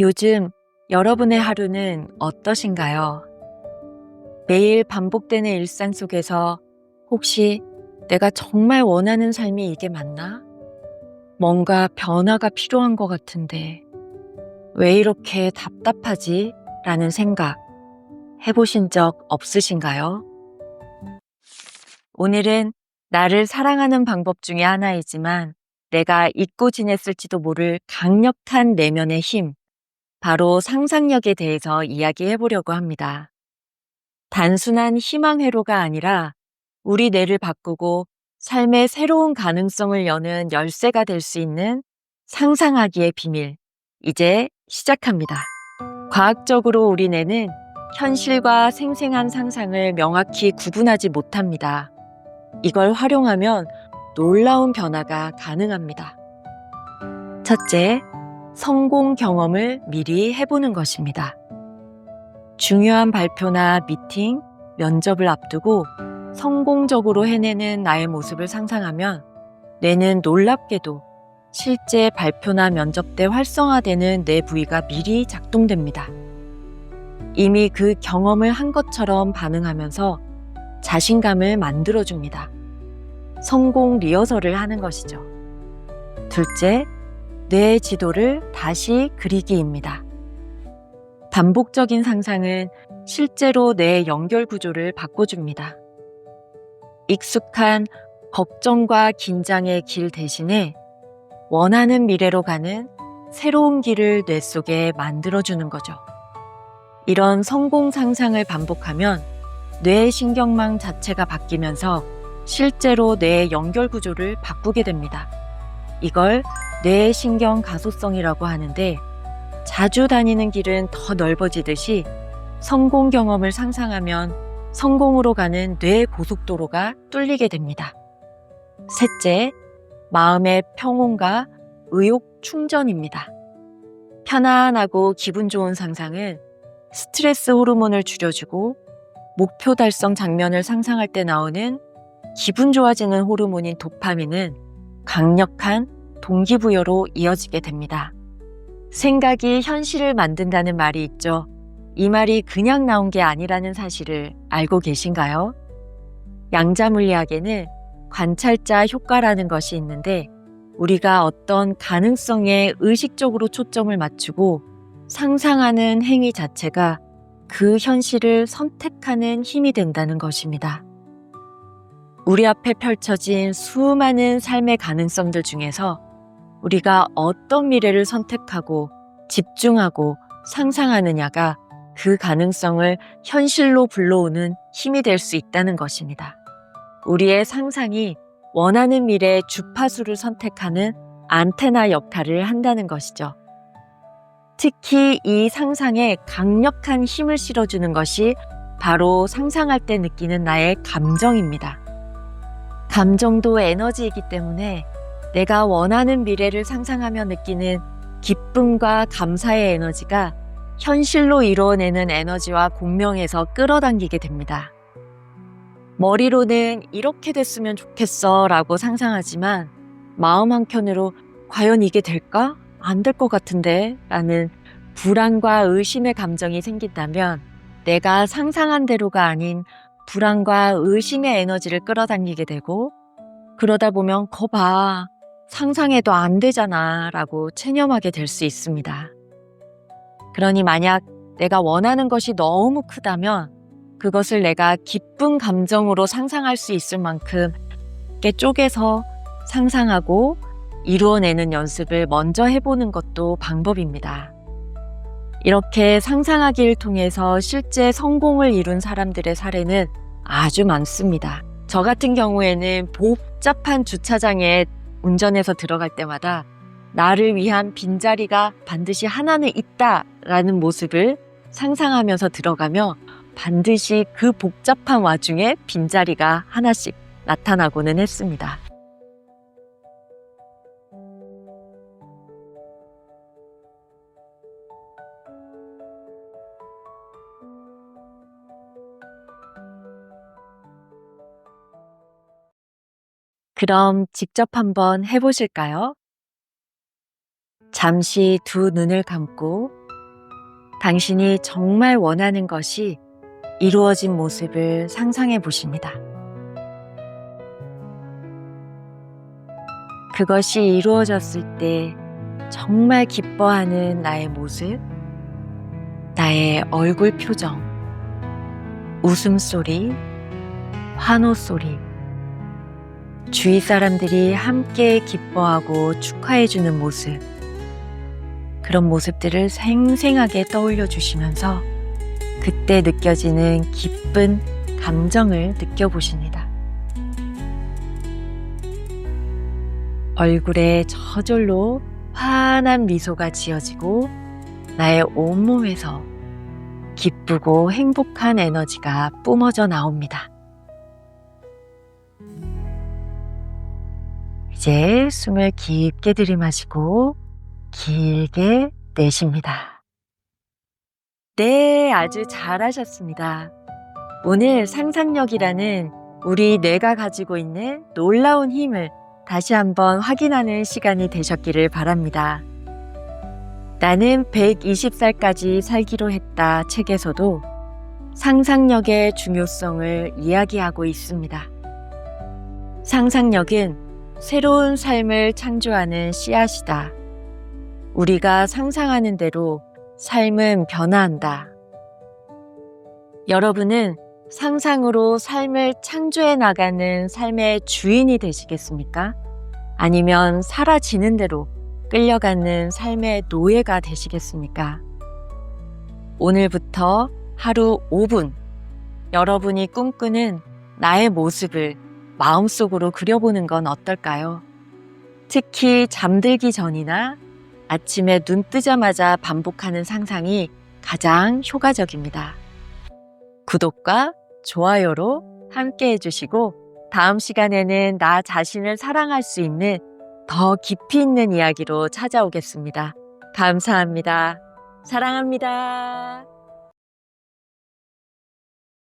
요즘 여러분의 하루는 어떠신가요? 매일 반복되는 일상 속에서 혹시 내가 정말 원하는 삶이 이게 맞나? 뭔가 변화가 필요한 것 같은데 왜 이렇게 답답하지? 라는 생각 해보신 적 없으신가요? 오늘은 나를 사랑하는 방법 중에 하나이지만 내가 잊고 지냈을지도 모를 강력한 내면의 힘, 바로 상상력에 대해서 이야기해 보려고 합니다. 단순한 희망 회로가 아니라 우리 뇌를 바꾸고 삶의 새로운 가능성을 여는 열쇠가 될 수 있는 상상하기의 비밀. 이제 시작합니다. 과학적으로 우리 뇌는 현실과 생생한 상상을 명확히 구분하지 못합니다. 이걸 활용하면 놀라운 변화가 가능합니다. 첫째, 성공 경험을 미리 해보는 것입니다. 중요한 발표나 미팅, 면접을 앞두고 성공적으로 해내는 나의 모습을 상상하면 뇌는 놀랍게도 실제 발표나 면접 때 활성화되는 뇌 부위가 미리 작동됩니다. 이미 그 경험을 한 것처럼 반응하면서 자신감을 만들어줍니다. 성공 리허설을 하는 것이죠. 둘째, 뇌 지도를 다시 그리기입니다. 반복적인 상상은 실제로 뇌 연결 구조를 바꿔줍니다. 익숙한 걱정과 긴장의 길 대신에 원하는 미래로 가는 새로운 길을 뇌 속에 만들어주는 거죠. 이런 성공 상상을 반복하면 뇌 신경망 자체가 바뀌면서 실제로 뇌 연결 구조를 바꾸게 됩니다. 이걸 뇌 신경 가소성이라고 하는데 자주 다니는 길은 더 넓어지듯이 성공 경험을 상상하면 성공으로 가는 뇌 고속도로가 뚫리게 됩니다. 셋째, 마음의 평온과 의욕 충전입니다. 편안하고 기분 좋은 상상은 스트레스 호르몬을 줄여주고 목표 달성 장면을 상상할 때 나오는 기분 좋아지는 호르몬인 도파민은 강력한 동기부여로 이어지게 됩니다. 생각이 현실을 만든다는 말이 있죠. 이 말이 그냥 나온 게 아니라는 사실을 알고 계신가요? 양자 물리학에는 관찰자 효과라는 것이 있는데 우리가 어떤 가능성에 의식적으로 초점을 맞추고 상상하는 행위 자체가 그 현실을 선택하는 힘이 된다는 것입니다. 우리 앞에 펼쳐진 수많은 삶의 가능성들 중에서 우리가 어떤 미래를 선택하고 집중하고 상상하느냐가 그 가능성을 현실로 불러오는 힘이 될 수 있다는 것입니다. 우리의 상상이 원하는 미래의 주파수를 선택하는 안테나 역할을 한다는 것이죠. 특히 이 상상에 강력한 힘을 실어주는 것이 바로 상상할 때 느끼는 나의 감정입니다. 감정도 에너지이기 때문에 내가 원하는 미래를 상상하며 느끼는 기쁨과 감사의 에너지가 현실로 이루어내는 에너지와 공명에서 끌어당기게 됩니다. 머리로는 이렇게 됐으면 좋겠어 라고 상상하지만 마음 한켠으로 과연 이게 될까? 안 될 것 같은데 라는 불안과 의심의 감정이 생긴다면 내가 상상한 대로가 아닌 불안과 의심의 에너지를 끌어당기게 되고 그러다 보면 거봐 상상해도 안 되잖아 라고 체념하게 될 수 있습니다. 그러니 만약 내가 원하는 것이 너무 크다면 그것을 내가 기쁜 감정으로 상상할 수 있을 만큼 깨 쪼개서 상상하고 이루어내는 연습을 먼저 해보는 것도 방법입니다. 이렇게 상상하기를 통해서 실제 성공을 이룬 사람들의 사례는 아주 많습니다. 저 같은 경우에는 복잡한 주차장에 운전해서 들어갈 때마다 나를 위한 빈자리가 반드시 하나는 있다라는 모습을 상상하면서 들어가며 반드시 그 복잡한 와중에 빈자리가 하나씩 나타나고는 했습니다. 그럼 직접 한번 해보실까요? 잠시 두 눈을 감고 당신이 정말 원하는 것이 이루어진 모습을 상상해 보십니다. 그것이 이루어졌을 때 정말 기뻐하는 나의 모습, 나의 얼굴 표정, 웃음소리, 환호소리, 주위 사람들이 함께 기뻐하고 축하해주는 모습, 그런 모습들을 생생하게 떠올려 주시면서 그때 느껴지는 기쁜 감정을 느껴보십니다. 얼굴에 저절로 환한 미소가 지어지고 나의 온몸에서 기쁘고 행복한 에너지가 뿜어져 나옵니다. 이제 숨을 깊게 들이마시고 길게 내쉽니다. 네, 아주 잘하셨습니다. 오늘 상상력이라는 우리 뇌가 가지고 있는 놀라운 힘을 다시 한번 확인하는 시간이 되셨기를 바랍니다. 나는 120살까지 살기로 했다 책에서도 상상력의 중요성을 이야기하고 있습니다. 상상력은 새로운 삶을 창조하는 씨앗이다. 우리가 상상하는 대로 삶은 변화한다. 여러분은 상상으로 삶을 창조해 나가는 삶의 주인이 되시겠습니까? 아니면 사라지는 대로 끌려가는 삶의 노예가 되시겠습니까? 오늘부터 하루 5분 여러분이 꿈꾸는 나의 모습을 마음속으로 그려보는 건 어떨까요? 특히 잠들기 전이나 아침에 눈 뜨자마자 반복하는 상상이 가장 효과적입니다. 구독과 좋아요로 함께 해주시고 다음 시간에는 나 자신을 사랑할 수 있는 더 깊이 있는 이야기로 찾아오겠습니다. 감사합니다. 사랑합니다.